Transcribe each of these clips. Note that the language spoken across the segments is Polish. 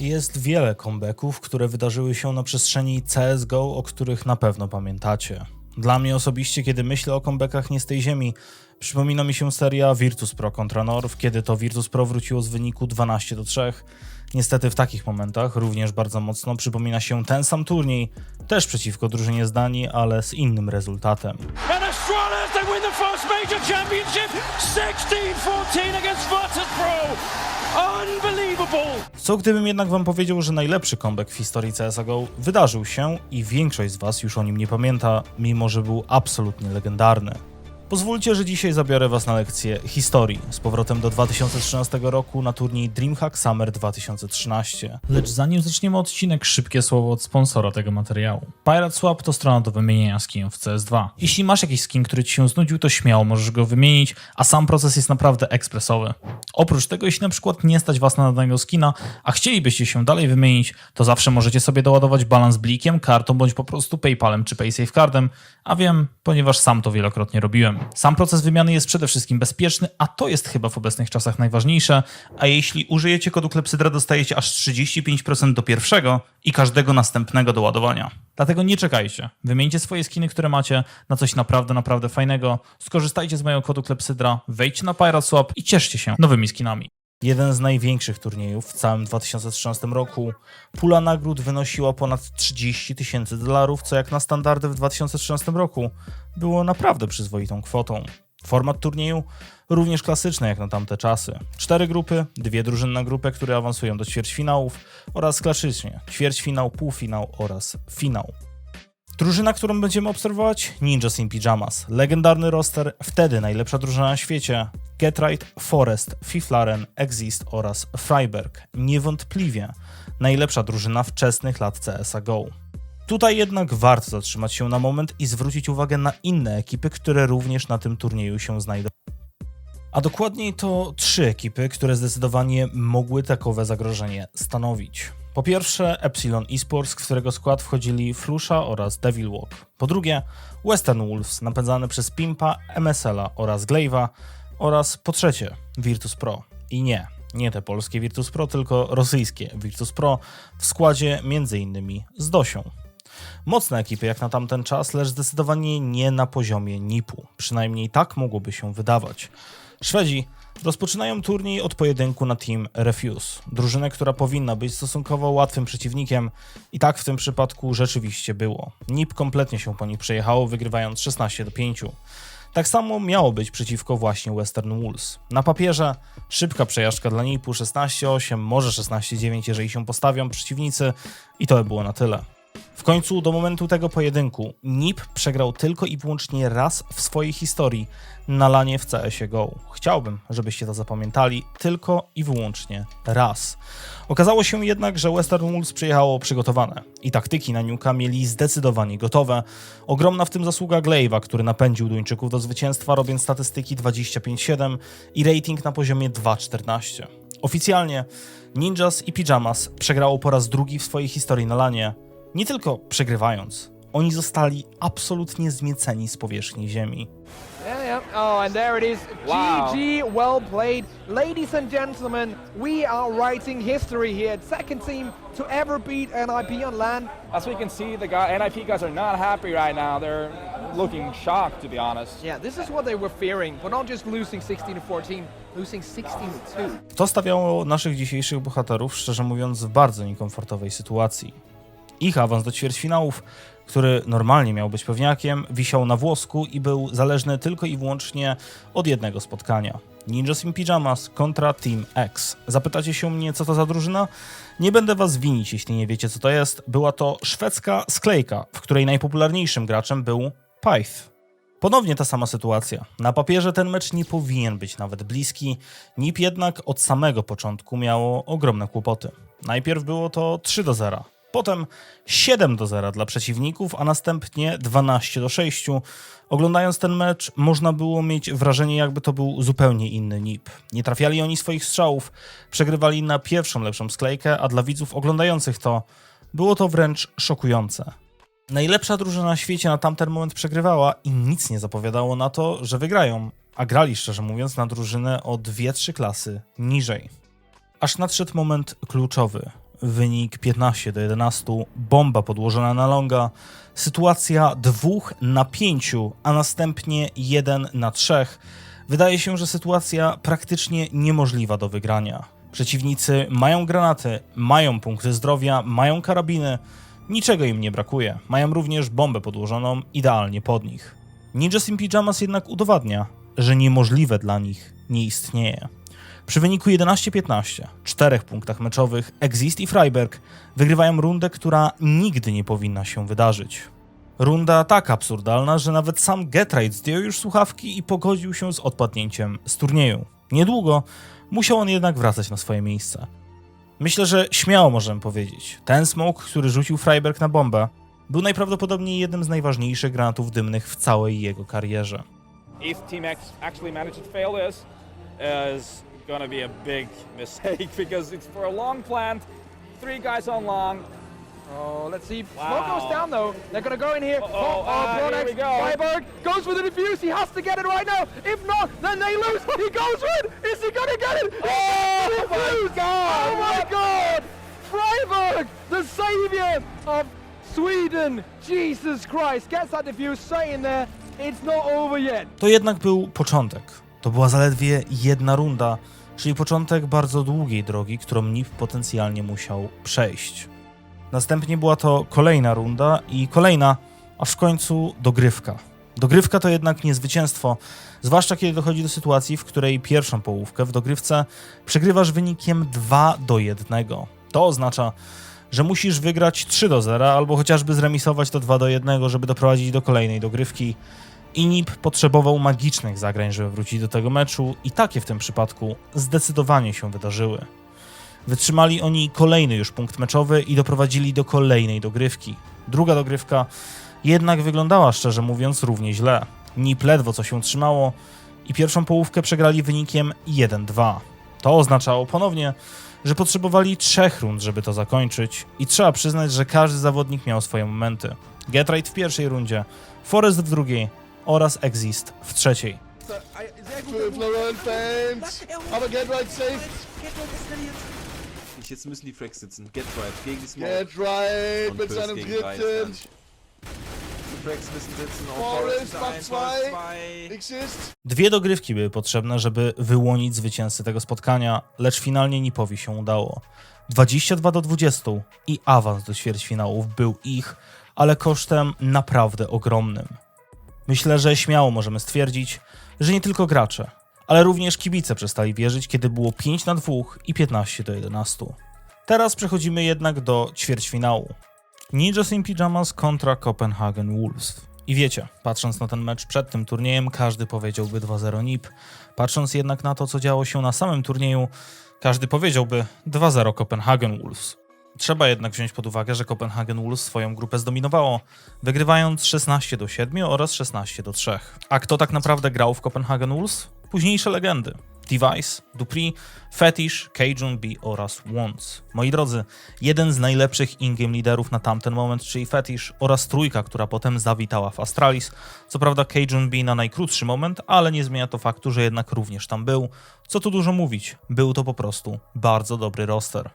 Jest wiele comebacków, które wydarzyły się na przestrzeni CSGO, o których na pewno pamiętacie. Dla mnie osobiście, kiedy myślę o comebackach nie z tej ziemi, przypomina mi się seria Virtus Pro kontra Norv, kiedy to Virtus Pro wróciło z wyniku 12 do 3. Niestety w takich momentach również bardzo mocno przypomina się ten sam turniej, też przeciwko drużynie z Danii, ale z innym rezultatem. They championship 16-14 against Virtus Pro. Co gdybym jednak wam powiedział, że najlepszy comeback w historii CSGO wydarzył się i większość z was już o nim nie pamięta, mimo że był absolutnie legendarny. Pozwólcie, że dzisiaj zabiorę was na lekcję historii z powrotem do 2013 roku na turniej DreamHack Summer 2013. Lecz zanim zaczniemy odcinek, szybkie słowo od sponsora tego materiału. Pirate Swap to strona do wymienienia skinów w CS2. Jeśli masz jakiś skin, który ci się znudził, to śmiało możesz go wymienić, a sam proces jest naprawdę ekspresowy. Oprócz tego, jeśli na przykład nie stać was na danego skina, a chcielibyście się dalej wymienić, to zawsze możecie sobie doładować balans blikiem, kartą bądź po prostu PayPalem czy PaySafeCardem, a wiem, ponieważ sam to wielokrotnie robiłem. Sam proces wymiany jest przede wszystkim bezpieczny, a to jest chyba w obecnych czasach najważniejsze, a jeśli użyjecie kodu Klepsydra dostajecie aż 35% do pierwszego i każdego następnego do ładowania. Dlatego nie czekajcie. Wymieńcie swoje skiny, które macie na coś naprawdę, naprawdę fajnego. Skorzystajcie z mojego kodu Klepsydra, wejdźcie na Pirate Swap i cieszcie się nowymi skinami. Jeden z największych turniejów w całym 2013 roku. Pula nagród wynosiła ponad 30 tysięcy dolarów, co jak na standardy w 2013 roku było naprawdę przyzwoitą kwotą. Format turnieju również klasyczny jak na tamte czasy. Cztery grupy, dwie drużyny na grupę, które awansują do ćwierćfinałów oraz klasycznie ćwierćfinał, półfinał oraz finał. Drużyna, którą będziemy obserwować? Ninjas in Pyjamas. Legendarny roster, wtedy najlepsza drużyna na świecie. Getright, Forest, Fiflaren, Exist oraz Freiberg. Niewątpliwie najlepsza drużyna wczesnych lat CSGO. Tutaj jednak warto zatrzymać się na moment i zwrócić uwagę na inne ekipy, które również na tym turnieju się znajdą. A dokładniej to trzy ekipy, które zdecydowanie mogły takowe zagrożenie stanowić. Po pierwsze Epsilon Esports, w którego skład wchodzili Frusha oraz Devilwalk. Po drugie Western Wolves, napędzany przez Pimpa, MSL-a oraz Glaive'a. Oraz po trzecie Virtus Pro. I nie, nie te polskie Virtus Pro, tylko rosyjskie Virtus Pro w składzie m.in. z Dosią. Mocne ekipy jak na tamten czas, lecz zdecydowanie nie na poziomie NIP-u. Przynajmniej tak mogłoby się wydawać. Szwedzi rozpoczynają turniej od pojedynku na Team Refuse. Drużynę, która powinna być stosunkowo łatwym przeciwnikiem i tak w tym przypadku rzeczywiście było. NIP kompletnie się po nich przejechało, wygrywając 16 do 5. Tak samo miało być przeciwko właśnie Western Wolves. Na papierze szybka przejażdżka dla NIP-u 16-8, może 16-9, jeżeli się postawią przeciwnicy i to by było na tyle. W końcu do momentu tego pojedynku NIP przegrał tylko i wyłącznie raz w swojej historii na lanie w CS GO. Chciałbym, żebyście to zapamiętali, tylko i wyłącznie raz. Okazało się jednak, że Western Wolves przyjechało przygotowane i taktyki na Nuka mieli zdecydowanie gotowe. Ogromna w tym zasługa Glaive'a, który napędził Duńczyków do zwycięstwa, robiąc statystyki 25-7 i rating na poziomie 2.14. Oficjalnie Ninjas i Pyjamas przegrało po raz drugi w swojej historii na lanie, nie tylko przegrywając, oni zostali absolutnie zmieceni z powierzchni ziemi. Yeah, yeah. Oh, and there it is. Wow. GG, well played. Ladies and gentlemen, we are writing history here. Second team to ever beat NIP on LAN. As we can see, the guy, NIP guys are not happy right now. They're looking shocked, to be honest. Yeah, this is what they were fearing, but not just losing 16 to 14, losing 16 to 2. To stawiało naszych dzisiejszych bohaterów, szczerze mówiąc, w bardzo niekomfortowej sytuacji. Ich awans do ćwierćfinałów, który normalnie miał być pewniakiem, wisiał na włosku i był zależny tylko i wyłącznie od jednego spotkania. Ninjas in Pyjamas kontra Team X. Zapytacie się mnie, co to za drużyna? Nie będę was winić, jeśli nie wiecie, co to jest. Była to szwedzka sklejka, w której najpopularniejszym graczem był Pyth. Ponownie ta sama sytuacja. Na papierze ten mecz nie powinien być nawet bliski. NIP jednak od samego początku miało ogromne kłopoty. Najpierw było to 3 do 0. Potem 7 do 0 dla przeciwników, a następnie 12 do 6. Oglądając ten mecz, można było mieć wrażenie, jakby to był zupełnie inny NIP. Nie trafiali oni swoich strzałów, przegrywali na pierwszą lepszą sklejkę, a dla widzów oglądających to było to wręcz szokujące. Najlepsza drużyna na świecie na tamten moment przegrywała i nic nie zapowiadało na to, że wygrają, a grali szczerze mówiąc na drużynę o 2-3 klasy niżej. Aż nadszedł moment kluczowy. Wynik 15 do 11, bomba podłożona na longa, sytuacja 2 na 5, a następnie 1 na 3. Wydaje się, że sytuacja praktycznie niemożliwa do wygrania. Przeciwnicy mają granaty, mają punkty zdrowia, mają karabiny, niczego im nie brakuje. Mają również bombę podłożoną idealnie pod nich. Ninjas in Pyjamas jednak udowadnia, że niemożliwe dla nich nie istnieje. Przy wyniku 11-15, czterech punktach meczowych, Exist i Freiberg wygrywają rundę, która nigdy nie powinna się wydarzyć. Runda tak absurdalna, że nawet sam Getright zdjął już słuchawki i pogodził się z odpadnięciem z turnieju. Niedługo musiał on jednak wracać na swoje miejsce. Myślę, że śmiało możemy powiedzieć, ten smoke, który rzucił Freiberg na bombę, był najprawdopodobniej jednym z najważniejszych granatów dymnych w całej jego karierze. If Team actually managed to fail this, gonna be a big mistake because it's for a long plant, three guys on long. Oh, let's see. Wow. Smoke goes down though. They're gonna go in here. Uh-oh, oh, ah, here Bronex, we go. Goes for the defuse. He has to get it right now. If not, then they lose. He goes for it. Is he gonna get it? Oh, the my. God. Oh my God! Freiberg, the savior of Sweden. Jesus Christ, gets that defuse straight in there. It's not over yet. To jednak był początek. To była zaledwie jedna runda, czyli początek bardzo długiej drogi, którą NIP potencjalnie musiał przejść. Następnie była to kolejna runda i kolejna, aż w końcu dogrywka. Dogrywka to jednak nie zwycięstwo, zwłaszcza kiedy dochodzi do sytuacji, w której pierwszą połówkę w dogrywce przegrywasz wynikiem 2 do 1. To oznacza, że musisz wygrać 3 do 0 albo chociażby zremisować to 2 do 1, żeby doprowadzić do kolejnej dogrywki. I NIP potrzebował magicznych zagrań, żeby wrócić do tego meczu i takie w tym przypadku zdecydowanie się wydarzyły. Wytrzymali oni kolejny już punkt meczowy i doprowadzili do kolejnej dogrywki. Druga dogrywka jednak wyglądała, szczerze mówiąc, równie źle. NIP ledwo co się trzymało i pierwszą połówkę przegrali wynikiem 1-2. To oznaczało ponownie, że potrzebowali trzech rund, żeby to zakończyć i trzeba przyznać, że każdy zawodnik miał swoje momenty. Getright w pierwszej rundzie, Forest w drugiej oraz Exist w trzeciej. Jetzt müssen die Fracks sitzen. Get right gegen die Smoke. Get right mit seinem dritten. Dwie dogrywki były potrzebne, żeby wyłonić zwycięzcę tego spotkania, lecz finalnie Nipowi się udało. 22 do 20 i awans do ćwierćfinałów był ich, ale kosztem naprawdę ogromnym. Myślę, że śmiało możemy stwierdzić, że nie tylko gracze, ale również kibice przestali wierzyć, kiedy było 5 na 2 i 15 do 11. Teraz przechodzimy jednak do ćwierćfinału. Ninjas in Pyjamas kontra Copenhagen Wolves. I wiecie, patrząc na ten mecz przed tym turniejem, każdy powiedziałby 2-0 NIP. Patrząc jednak na to, co działo się na samym turnieju, każdy powiedziałby 2-0 Copenhagen Wolves. Trzeba jednak wziąć pod uwagę, że Copenhagen Wolves swoją grupę zdominowało, wygrywając 16 do 7 oraz 16 do 3. A kto tak naprawdę grał w Copenhagen Wolves? Późniejsze legendy. Device, Dupree, Fetish, Cajun B oraz Wons. Moi drodzy, jeden z najlepszych in-game liderów na tamten moment, czyli Fetish oraz trójka, która potem zawitała w Astralis. Co prawda Cajun B na najkrótszy moment, ale nie zmienia to faktu, że jednak również tam był. Co tu dużo mówić, był to po prostu bardzo dobry roster.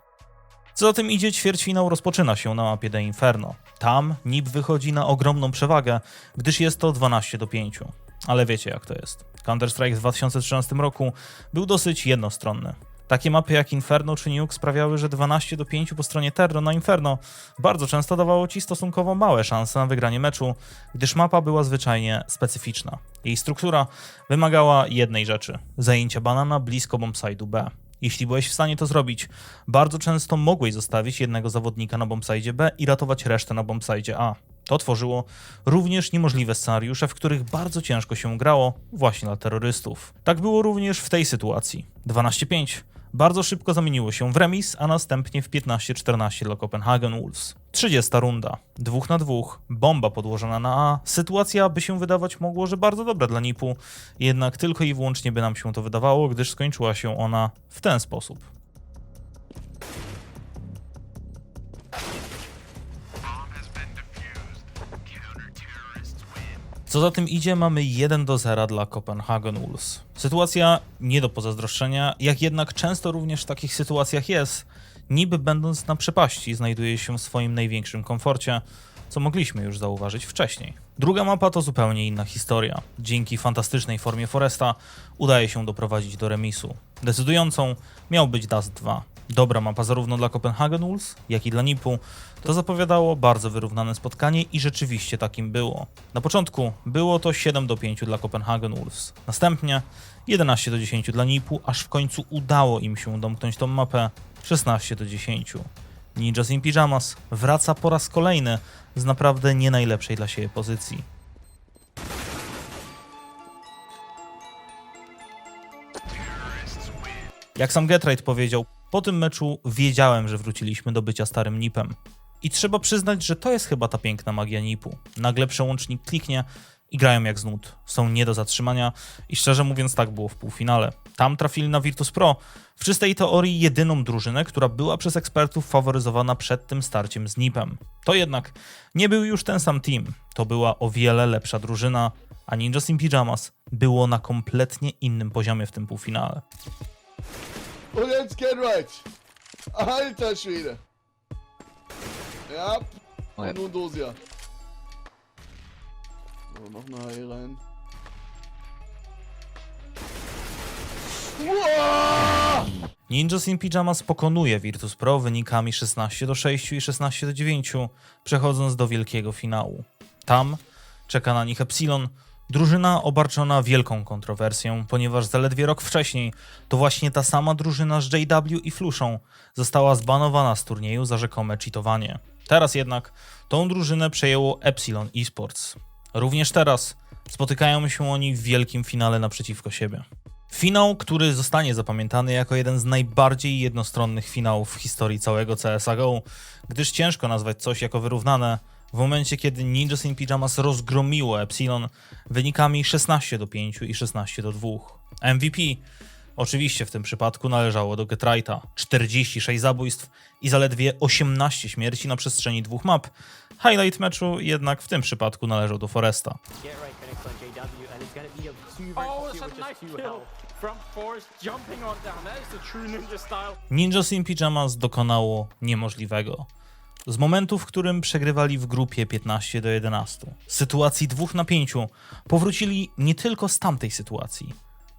Co za tym idzie, ćwierćfinał rozpoczyna się na mapie The Inferno. Tam NIP wychodzi na ogromną przewagę, gdyż jest to 12 do 5. Ale wiecie jak to jest. Counter-Strike w 2013 roku był dosyć jednostronny. Takie mapy jak Inferno czy Nuke sprawiały, że 12 do 5 po stronie Terro na Inferno bardzo często dawało ci stosunkowo małe szanse na wygranie meczu, gdyż mapa była zwyczajnie specyficzna. Jej struktura wymagała jednej rzeczy zajęcia banana blisko bombside'u B. Jeśli byłeś w stanie to zrobić, bardzo często mogłeś zostawić jednego zawodnika na bombside B i ratować resztę na bombside A. To tworzyło również niemożliwe scenariusze, w których bardzo ciężko się grało właśnie dla terrorystów. Tak było również w tej sytuacji. 12-5 bardzo szybko zamieniło się w remis, a następnie w 15-14 dla Copenhagen Wolves. 30 runda, 2 na 2, bomba podłożona na A. Sytuacja by się wydawać mogło, że bardzo dobra dla Nipu, jednak tylko i wyłącznie by nam się to wydawało, gdyż skończyła się ona w ten sposób. Co za tym idzie, mamy 1 do 0 dla Copenhagen Wolves. Sytuacja nie do pozazdroszczenia, jak jednak często również w takich sytuacjach jest, niby będąc na przepaści, znajduje się w swoim największym komforcie, co mogliśmy już zauważyć wcześniej. Druga mapa to zupełnie inna historia. Dzięki fantastycznej formie Foresta udaje się doprowadzić do remisu. Decydującą miał być Dust 2. Dobra mapa zarówno dla Copenhagen Wolves, jak i dla Nipu. To zapowiadało bardzo wyrównane spotkanie i rzeczywiście takim było. Na początku było to 7 do 5 dla Copenhagen Wolves. Następnie 11 do 10 dla Nipu, aż w końcu udało im się domknąć tą mapę 16 do 10. Ninjas in Pyjamas wraca po raz kolejny z naprawdę nie najlepszej dla siebie pozycji. Jak sam Getride powiedział, po tym meczu wiedziałem, że wróciliśmy do bycia starym Nipem. I trzeba przyznać, że to jest chyba ta piękna magia Nipu. Nagle przełącznik kliknie i grają jak z nut. Są nie do zatrzymania i szczerze mówiąc tak było w półfinale. Tam trafili na Virtus Pro, w czystej teorii jedyną drużynę, która była przez ekspertów faworyzowana przed tym starciem z Nipem. To jednak nie był już ten sam team, to była o wiele lepsza drużyna, a Ninjas in Pyjamas było na kompletnie innym poziomie w tym półfinale. Und jetzt geht right. Alter Schwede. Ja. Und nun Dosia. So, noch eine rein. Ninjas in Pyjamas pokonuje Virtus Pro wynikami 16 do 6 i 16 do 9, przechodząc do wielkiego finału. Tam czeka na nich Epsilon, drużyna obarczona wielką kontrowersją, ponieważ zaledwie rok wcześniej to właśnie ta sama drużyna z JW i Fluszą została zbanowana z turnieju za rzekome cheatowanie. Teraz jednak tą drużynę przejęło Epsilon Esports. Również teraz spotykają się oni w wielkim finale naprzeciwko siebie. Finał, który zostanie zapamiętany jako jeden z najbardziej jednostronnych finałów w historii całego CSGO, gdyż ciężko nazwać coś jako wyrównane w momencie, kiedy Ninjas in Pyjamas rozgromiło Epsilon wynikami 16 do 5 i 16 do 2. MVP oczywiście w tym przypadku należało do Getrite'a. 46 zabójstw i zaledwie 18 śmierci na przestrzeni dwóch map. Highlight meczu jednak w tym przypadku należał do Foresta. Oh, ninja in Pyjamas dokonało niemożliwego. Z momentu, w którym przegrywali w grupie 15 do 11, sytuacji 2 na 5, powrócili nie tylko z tamtej sytuacji,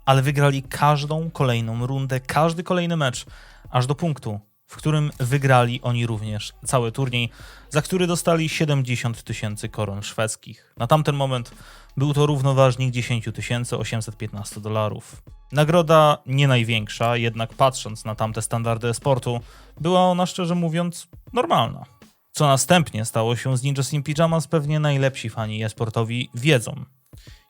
ale wygrali każdą kolejną rundę, każdy kolejny mecz, aż do punktu, w którym wygrali oni również cały turniej, za który dostali 70 tysięcy koron szwedzkich. Na tamten moment był to równoważnik 10 815 dolarów. Nagroda nie największa, jednak patrząc na tamte standardy sportu, była ona szczerze mówiąc normalna. Co następnie stało się z Ninjas in Pyjamas pewnie najlepsi fani e-sportowi wiedzą.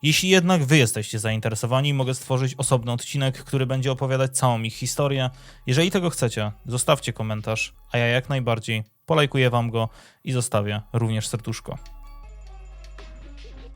Jeśli jednak wy jesteście zainteresowani, mogę stworzyć osobny odcinek, który będzie opowiadać całą ich historię. Jeżeli tego chcecie, zostawcie komentarz, a ja jak najbardziej polajkuję wam go i zostawię również serduszko.